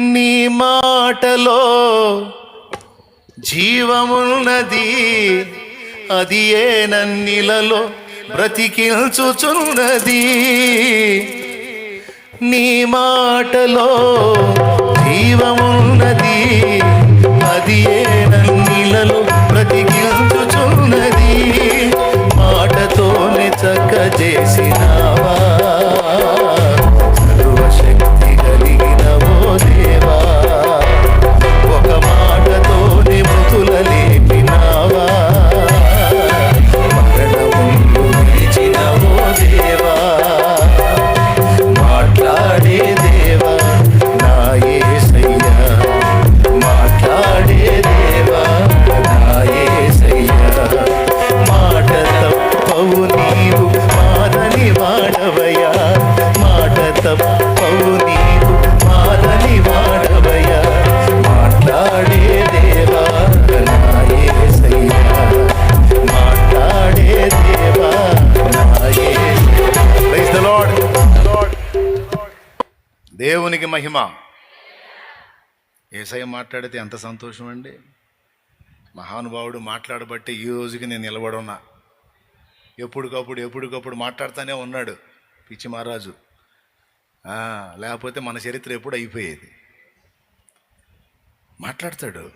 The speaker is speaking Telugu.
నీ మాటలో జీవమున్నది. అది ఏ నన్నిలలో బ్రతికిల్చుచున్నది నీ మాటలో జీవము దేవునికి మహిమ. ఏసయ్య మాట్లాడితే ఎంత సంతోషం అండి మహానుభావుడు మాట్లాడబట్టి ఈ రోజుకి నేను నిలబడున్నా. ఎప్పటికప్పుడు ఎప్పటికప్పుడు మాట్లాడుతూనే ఉన్నాడు పిచ్చి మహారాజు. లేకపోతే మన చరిత్ర ఎప్పుడు అయిపోయేది. మాట్లాడతాడు.